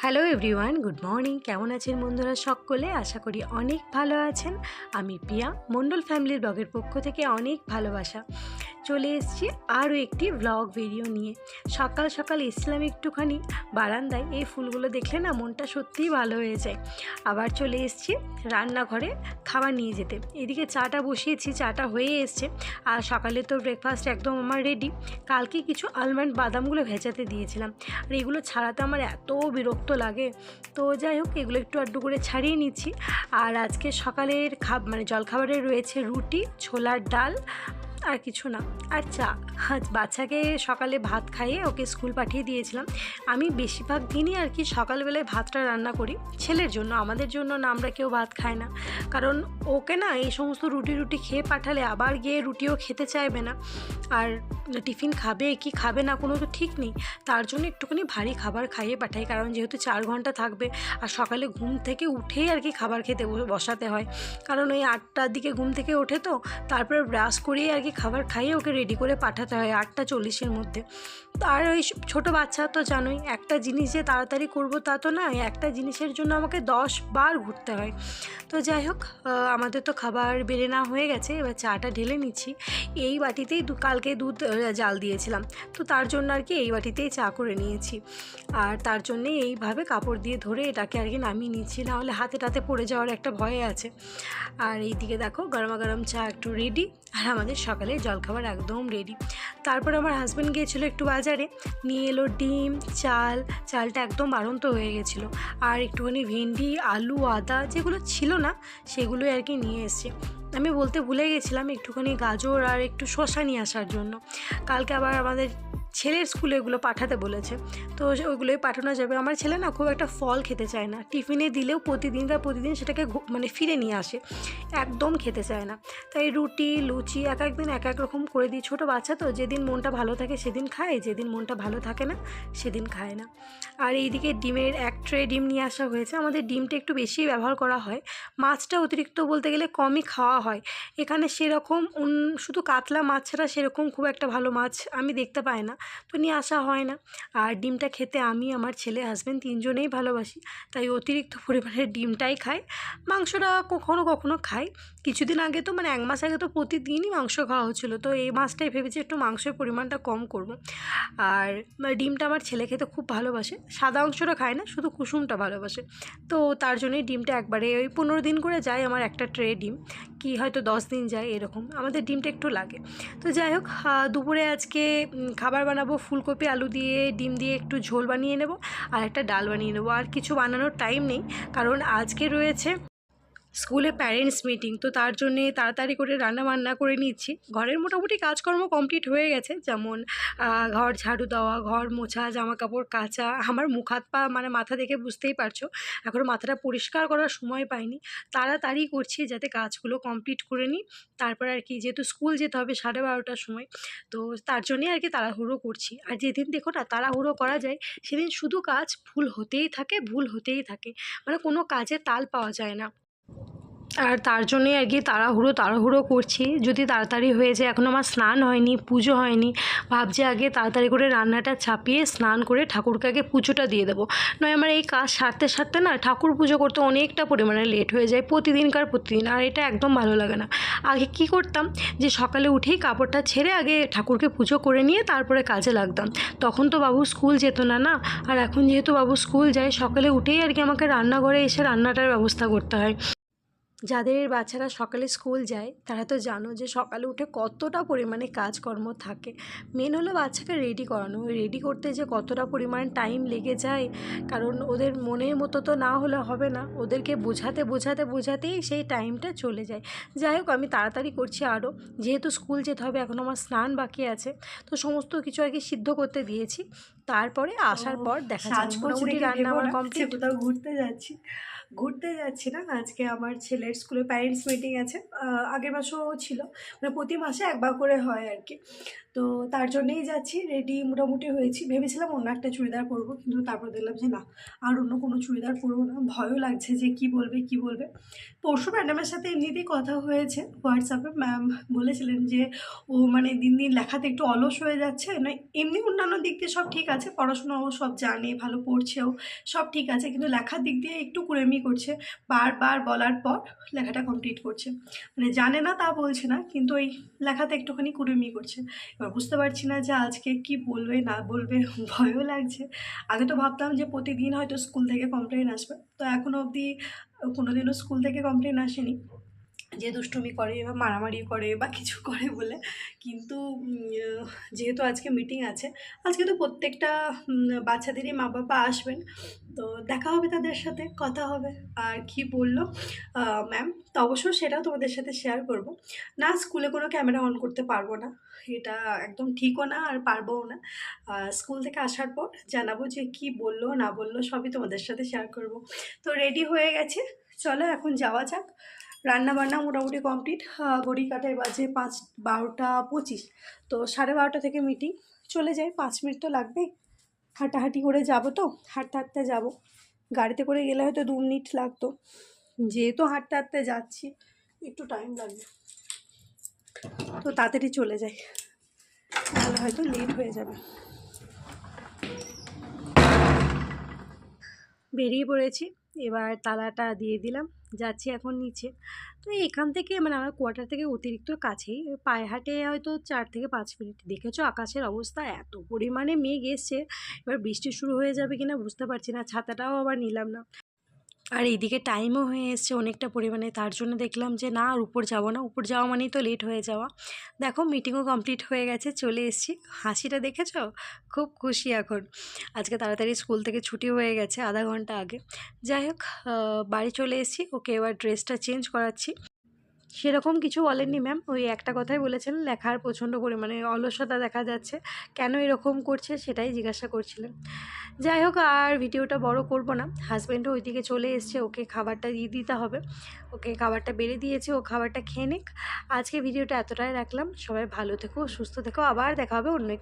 Hello everyone good morning কেমন আছেন বন্ধুরা সকলে? আশা করি অনেক ভালো আছেন। আমি পিয়া মণ্ডল ফ্যামিলির ব্লগের পক্ষ থেকে অনেক ভালোবাসা। চলে এসেছি আরও একটি ব্লগ ভিডিও নিয়ে। সকাল সকাল এসছিলাম একটুখানি বারান্দায়, এই ফুলগুলো দেখলে না মনটা সত্যিই ভালো হয়ে যায়। আবার চলে এসেছি রান্নাঘরে খাবার নিয়ে যেতে। এদিকে চাটা বসিয়েছি, চাটা হয়ে এসছে। আর সকালে তো ব্রেকফাস্ট একদম আমার রেডি কালকে কিছু আলমন্ড বাদামগুলো ভেজাতে দিয়েছিলাম। আর এগুলো ছাড়াতে আমার এত বিরক্ত লাগে। তো যাই হোক, এগুলো একটু আড্ডু করে ছাড়িয়ে নিচ্ছি। আর আজকে সকালের খাব মানে জলখাবারে রয়েছে রুটি, ছোলার ডাল আর কিছু না। আর চা বাচ্চাকে সকালে ভাত খাইয়ে ওকে স্কুল পাঠিয়ে দিয়েছিলাম। আমি বেশিরভাগ দিনই আর কি সকালবেলায় ভাতটা রান্না করি। ছেলের জন্য, আমাদের জন্য না, আমরা কেউ ভাত খাই না। কারণ ওকে না, এই সমস্ত রুটি রুটি খেয়ে পাঠালে আবার গিয়ে রুটিও খেতে চাইবে না। আর টিফিন খাবে কি খাবে না, কোনো তো ঠিক নেই। তার জন্য একটুখানি ভারী খাবার খাইয়ে পাঠাই, কারণ যেহেতু চার ঘণ্টা থাকবে, আর সকালে ঘুম থেকে উঠেই আর কি খাবার খেতে বসাতে হয়। কারণ ওই আটটার দিকে ঘুম থেকে ওঠে তো, তারপরে ব্রাশ করিয়ে আর কি খাবার খাইয়ে ওকে রেডি করে পাঠাতে হয় আটটা চল্লিশের মধ্যে। আর ওই ছোটো বাচ্চা তো জানোই, একটা জিনিস যে তাড়াতাড়ি করব তা তো না একটা জিনিসের জন্য আমাকে দশ বার ঘুরতে হয়। তো যাই হোক আমাদের তো খাবার বেড়ে না হয়ে গেছে, এবার চাটা ঢেলে নিচ্ছি। এই বাটিতেই দু- কালকে দুধ জাল দিয়েছিলাম। তো তার জন্য আর কি এই বাটিতেই চা করে নিয়েছি। আর তার জন্যে এইভাবে কাপড় দিয়ে ধরে এটাকে আর কি নামিয়ে নিচ্ছি নাহলে হাতে টাতে পড়ে যাওয়ার একটা ভয় আছে। আর এইদিকে দেখো, গরমা গরম চা একটু রেডি আর আমাদের সকালে জলখাবার একদম রেডি তারপর আমার হাজব্যান্ড গিয়েছিল একটু বাজারে, নিয়ে এলো ডিম, চাল, চালটা একদম বাড়ন্ত হয়ে গেছিল। আর একটুখানি ভেন্ডি, আলু, আদা যেগুলো ছিল না, সেগুলোই আর কি নিয়ে এসছে। আমি বলতে ভুলে গেছিলাম একটুখানি গাজর আর একটু শশা নিয়ে আসার জন্য। কালকে আবার আমাদের ছেলের স্কুলে এগুলো পাঠাতে বলেছে। তো ওইগুলোই পাঠানো যাবে। আমার ছেলে না খুব একটা ফল খেতে চায় না। টিফিনে দিলেও প্রতিদিনকার প্রতিদিন সেটাকে মানে ফিরে নিয়ে আসে। একদম খেতে চায় না। তাই রুটি, লুচি এক এক দিন এক এক রকম করে দিই। ছোটো বাচ্চা তো, যেদিন মনটা ভালো থাকে সেদিন খায়, যেদিন মনটা ভালো থাকে না সেদিন খায় না। আর এইদিকে ডিমের এক ট্রে ডিম নিয়ে আসা হয়েছে। আমাদের ডিমটা একটু বেশি ব্যবহার করা হয়। মাছটা অতিরিক্ত বলতে গেলে কমই খাওয়া হয়। এখানে সেরকম শুধু কাতলা মাছ ছাড়া সেরকম খুব একটা ভালো মাছ আমি দেখতে পাই না। তো নিয়ে আসা হয় না। আর ডিমটা খেতে আমি, আমার ছেলে হাজব্যান্ড তিনজনেই ভালোবাসি। তাই অতিরিক্ত পরিমাণে ডিমটাই খাই। মাংসটা কখনো কখনো খাই। কিছুদিন আগে তো মানে এক মাস আগে তো প্রতিদিনই মাংস খাওয়া হচ্ছিল। তো এই মাসটাই ভেবেছি একটু মাংসের পরিমাণটা কম করব। আর মানে ডিমটা আমার ছেলে খেতে খুব ভালোবাসে। সাদা অংশটা খায় না, শুধু কুসুমটা ভালোবাসে। তো তার জন্যই ডিমটা একবারে ওই পনেরো দিন করে যায় আমার একটা ট্রে ডিম। কি হয়তো দশ দিন যায় এরকম। আমাদের ডিমটা একটু লাগে। তো যাই হোক দুপুরে আজকে খাবার বানাবো ফুলকপি, আলু দিয়ে, ডিম দিয়ে একটু ঝোল বানিয়ে নেব আর একটা ডাল বানিয়ে নেব। আর কিছু বানানোর টাইম নেই, কারণ আজকে রয়েছে স্কুলে প্যারেন্টস মিটিং তো তার জন্যে তাড়াতাড়ি করে রান্না বান্না করে নিচ্ছি। ঘরের মোটামুটি কাজকর্ম কমপ্লিট হয়ে গেছে, যেমন ঘর ঝাড়ু দেওয়া, ঘর মোছা জামা কাপড় কাচা, আমার মুখ হাত পা মানে মাথা দেখে বুঝতেই পারছ, এখন মাথাটা পরিষ্কার করার সময় পাইনি। তাড়াতাড়ি করছি যাতে কাজগুলো কমপ্লিট করে নিই। তারপর আর কি, যেহেতু স্কুল যেতে হবে সাড়ে বারোটার সময়, তো তার জন্যই আর কি তাড়াহুড়ো করছি। আর যেদিন দেখো না তাড়াহুড়ো করা যায়, সেদিন শুধু কাজ ভুল হতেই থাকে, ভুল হতেই থাকে। মানে কোনো কাজে তাল পাওয়া যায় না। আর তার জন্যই আর কি তাড়াহুড়ো তাড়াহুড়ো করছি। যদি তাড়াতাড়ি হয়ে যায়, এখন আমার স্নান হয়নি, পুজো হয়নি, ভাবছি আগে তাড়াতাড়ি করে রান্নাটা ছাপিয়ে স্নান করে ঠাকুরকে আগে পুজোটা দিয়ে দেবো। নয়, আমার এই কাজ সারতে সারতে না ঠাকুর পুজো করতে অনেকটা পরিমাণে লেট হয়ে যায়, প্রতিদিনকার প্রতিদিন, আর এটা একদম ভালো লাগে না। আগে কি করতাম যে সকালে উঠেই কাপড়টা ছেড়ে আগে ঠাকুরকে পুজো করে নিয়ে তারপরে কাজে লাগতাম। তখন তো বাবু স্কুল যেত না না? আর এখন যেহেতু বাবু স্কুল যায়, সকালে উঠেই আর কি আমাকে রান্নাঘরে এসে রান্নাটার ব্যবস্থা করতে হয়। যাদের বাচ্চারা সকালে স্কুল যায়, তারা তো জানো যে সকালে উঠে কতটা পরিমাণে কাজকর্ম থাকে। মেন হলো বাচ্চাকে রেডি করানো। রেডি করতে যে কতটা পরিমাণ টাইম লেগে যায়, কারণ ওদের মনের মতো তো না হলে হবে না। ওদেরকে বোঝাতে বোঝাতে, বোঝাতেই সেই টাইমটা চলে যায়। যাই হোক, আমি তাড়াতাড়ি করছি আরও যেহেতু স্কুল যেতে হবে, এখন আমার স্নান বাকি আছে। তো সমস্ত কিছু আর কি সিদ্ধ করতে দিয়েছি। তারপরে আসার পর দেখা যাচ্ছে মোটামুটি রান্না আমার কমপ্লিট কোথাও ঘুরতে যাচ্ছি। ঘুরতে যাচ্ছি না আজকে আমার ছেলের স্কুলে প্যারেন্টস মিটিং আছে। আগের মাসেও ছিল। মানে প্রতি মাসে একবার করে হয় আর কি। তো তার জন্যেই যাচ্ছি রেডি মোটামুটি হয়েছি। ভেবেছিলাম অন্য একটা চুড়িদার পরবো, কিন্তু তারপর দেখলাম যে না, আর অন্য কোনো চুড়িদার পরবো না। ভয়ও লাগছে যে কি বলবে কি বলবে। পরশু ম্যাডামের সাথে এমনিতেই কথা হয়েছে হোয়াটসঅ্যাপে ম্যাম বলেছিলেন যে ও মানে দিন দিন লেখাতে একটু অলস হয়ে যাচ্ছে। না এমনি অন্যান্য দিক দিয়ে সব ঠিক আছে পড়াশোনাও সব জানে, ভালো পড়ছেও, সব ঠিক আছে, কিন্তু লেখার দিক দিয়ে একটু কুড়েমি করছে। বারবার বলার পর লেখাটা কমপ্লিট করছে। মানে জানে না তা বলছে না, কিন্তু ওই লেখাতে একটুখানি কুড়েমি করছে। এবার বুঝতে পারছি না যে আজকে কি বলবে, না বলবে, ভয়ও লাগছে। আগে তো ভাবতাম যে প্রতিদিন হয়তো স্কুল থেকে কমপ্লেন আসবে। তো এখনও অবধি কোনোদিনও স্কুল থেকে কমপ্লেন আসেনি। যে দুষ্টুমি করে বা মারামারি করে বা কিছু করে বলে। কিন্তু যেহেতু আজকে মিটিং আছে, আজকে তো প্রত্যেকটা বাচ্চাদেরই মা বাবা আসবেন। তো দেখা হবে তাদের সাথে, কথা হবে, আর কি বলল। ম্যাম তো অবশ্যই সেটাও তোমাদের সাথে শেয়ার করব। না স্কুলে কোনো ক্যামেরা অন করতে পারব না। এটা একদম ঠিকও না, আর পারবোও না। স্কুল থেকে আসার পর জানাব যে কি বলল, না বলল, সবই তোমাদের সাথে শেয়ার করব। তো রেডি হয়ে গেছে। চলো এখন যাওয়া যাক। রান্না বান্না মোটামুটি কমপ্লিট ঘড়ি কাটায় বাজে পাঁচ, বারোটা পঁচিশ। তো সাড়ে বারোটা থেকে মিটিং চলে যাই পাঁচ মিনিট তো লাগবেই হাঁটাহাঁটি করে যাব তো, হাঁটতে হাঁটতে যাব। গাড়িতে করে গেলে হয়তো দু মিনিট লাগতো। যেহেতু হাঁটতে হাঁটতে যাচ্ছি, একটু টাইম লাগবে। তো তাড়াতাড়ি চলে যাই। তাহলে হয়তো লেট হয়ে যাবে। বেরিয়ে পড়েছি। এবার তালাটা দিয়ে দিলাম, যাচ্ছি এখন নিচে। তো এখান থেকে মানে আমার কোয়ার্টার থেকে অতিরিক্ত কাছেই, পায়ে হাঁটে হয়তো চার থেকে পাঁচ মিনিট। দেখেছ আকাশের অবস্থা? এত পরিমাণে মেঘ এসছে। এবার বৃষ্টি শুরু হয়ে যাবে কিনা বুঝতে পারছি না, ছাতাটাও আবার নিলাম না। আর এইদিকে টাইমও হয়ে এসছে অনেকটা পরিমাণে। তার জন্য দেখলাম যে, না, আর উপর যাব না। উপর যাওয়া মানেই তো লেট হয়ে যাওয়া। দেখো মিটিংও কমপ্লিট হয়ে গেছে, চলে এসছি। হাসিটা দেখেছ? খুব খুশি এখন। আজকে তাড়াতাড়ি স্কুল থেকে ছুটি হয়ে গেছে, আধা ঘণ্টা আগে। যাই হোক বাড়ি চলে এসেছি। ওকে এবার ড্রেসটা চেঞ্জ করাচ্ছি। সেরকম কিছু বলেননি ম্যাম ওই একটা কথাই বলেছেন, লেখার প্রচণ্ড পরিমাণে অলসতা দেখা যাচ্ছে। কেন এরকম করছে সেটাই জিজ্ঞাসা করছিলেন। যাই হোক, আর ভিডিওটা বড় করব না। হাজব্যান্ডও ওইদিকে চলে এসছে, ওকে খাবারটা দিয়ে দিতে হবে। ওকে খাবারটা বেড়ে দিয়েছে, ও খাবারটা খেয়ে নিক। আজকে ভিডিওটা এতটাই রাখলাম। সবাই ভালো থেকো, সুস্থ থেকো। আবার দেখা হবে অন্য একটি